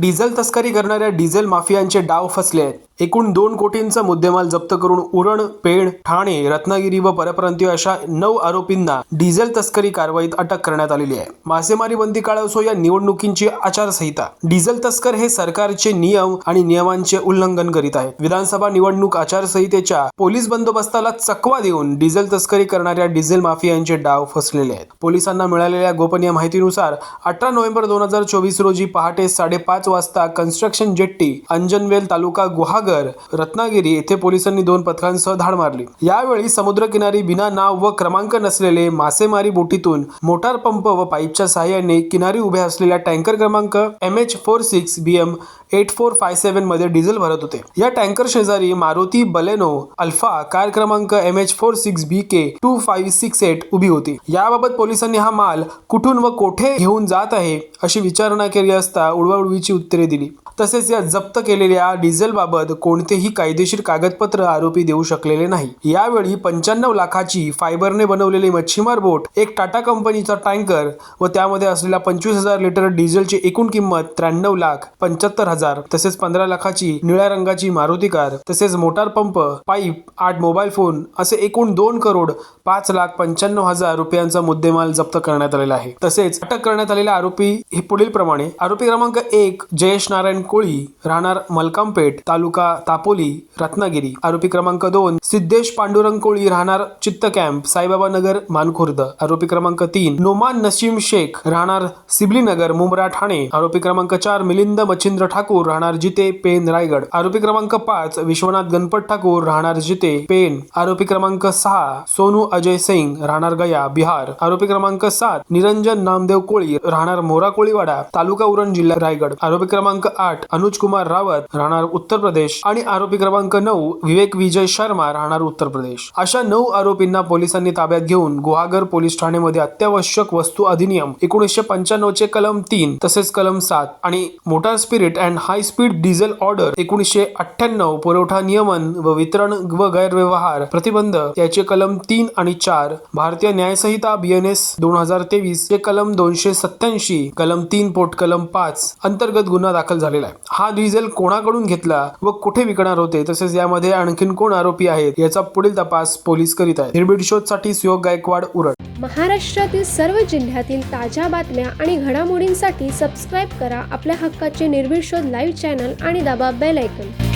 Diesel तस्करी करणाऱ्या diesel माफियांचे डाव फसले आहेत. एकूण दोन कोटींचा मुद्देमाल जप्त करून उरण पेण ठाणे रत्नागिरी व परप्रांतीय अशा नऊ आरोपींना डिझेल तस्करी कारवाईत अटक करण्यात आलेली आहे. मासेमारी बंदी काळ असो या निवडणुकींची आचारसंहिता डिझेल तस्कर हे सरकारचे नियम आणि नियमांचे उल्लंघन करीत आहेत. विधानसभा निवडणूक आचारसंहितेच्या पोलीस बंदोबस्ताला चकवा देऊन डिझेल तस्करी करणाऱ्या डिझेल माफियांचे डाव फसलेले आहेत. पोलिसांना मिळालेल्या गोपनीय माहितीनुसार अठरा नोव्हेंबर दोन हजार चोवीस रोजी पहाटे साडेपाच वाजता कन्स्ट्रक्शन जेट्टी अंजनवेल तालुका गुहागर रत्नागिरी येथे पोलिसांनी दोन पथकांसह धाड मारली. यावेळी समुद्रकिनारी बिना नाव व क्रमांक नसलेले मासेमारी बोटीतून मोटार पंप व पाईपच्या सहाय्याने किनारी उभ्या असलेल्या टँकर क्रमांक M H four six B M eight four five सेवनमध्ये diesel भरत होते. या टँकर शेजारी मारुती बलेनो अल्फा कार क्रमांक M H four six B K two five six eight उभी होती. याबाबत पोलिसांनी हा माल कुठून व कोठे घेऊन जात आहे अशी विचारणा केली असता उडवाउडवीची उत्तरे दिली. तसेच या जप्त केलेल्या डिझेल बाबत कोणतेही कायदेशीर कागदपत्र आरोपी देऊ शकलेले नाही. यावेळी पंच्याण्णव लाखाची फायबरने बनवलेली मच्छीमार बोट एक टाटा कंपनीचा टँकर व त्यामध्ये असलेल्या पंचवीस हजार लिटर डिझेलची एकूण किंमत त्र्याण्णव लाख पंच्याहत्तर हजार तसेच पंधरा लाखाची निळ्या रंगाची मारुती कार तसेच मोटार पंप पाईप आठ मोबाईल फोन असे एकूण दोन करोड पाच लाख पंच्याण्णव हजार रुपयांचा मुद्देमाल जप्त करण्यात आलेला आहे. तसेच अटक करण्यात आलेला आरोपी हे पुढील प्रमाणे आरोपी क्रमांक एक जयेश नारायण कोळी राहणार मलकामपेठ तालुका तापोली रत्नागिरी. आरोपी क्रमांक दोन सिद्धेश पांडुरंग कोळी राहणार चित्त कॅम्प साईबाबा नगर मानखुर्द. आरोपी क्रमांक तीन नोमान नसीम शेख राहणार सिबली नगर मुंब्रा ठाणे. आरोपी क्रमांक चार मिलिंद मच्छिंद्र ठाकूर राहणार जिते पेन रायगड. आरोपी क्रमांक पाच विश्वनाथ गणपत ठाकूर राहणार जिते पेन आरोपी क्रमांक सहा सोनू अजय सिंग राहणार गया बिहार. आरोपी क्रमांक सात निरंजन नामदेव कोळी राहणार मोरा कोळीवाडा तालुका उरण जिल्हा रायगड. आरोपी क्रमांक आठ अनुज कुमार रावत राहणार उत्तर प्रदेश आणि आरोपी क्रमांक नऊ विवेक विजय शर्मा राहणार उत्तर प्रदेश. अशा नऊ आरोपींना पोलिसांनी ताब्यात घेऊन गुहागर पोलीस ठाणेमध्ये अत्यावश्यक वस्तू अधिनियम एकोणीसशे पंच्याण्णव चे कलम तीन तसेच कलम सात आणि motor spirit and high speed diesel order एकोणीसशे अठ्ठ्याण्णव पुरवठा नियमन व वितरण व गैरव्यवहार प्रतिबंध याचे कलम तीन आणि चार भारतीय न्यायसंहिता बीएनएस दोन हजार तेवीस चे कलम दोनशे सत्याऐंशी कलम तीन पोट कलम पाच अंतर्गत गुन्हा दाखल झालेला आहे. हा डिझेल कोणाकडून घेतला व कुठे विकणार होते तसेच यामध्ये आणखीन कोण आरोपी आहेत याचा पुढील तपास पोलीस करीत आहेत. निर्भीड शोधसाठी सुयोग गायकवाड उरट महाराष्ट्रातील सर्व जिल्ह्यातील ताज्या बातम्या आणि घडामोडींसाठी सबस्क्राईब करा आपल्या हक्काचे निर्भीड शोध लाईव्ह चॅनल आणि दाबा बेल ऐकन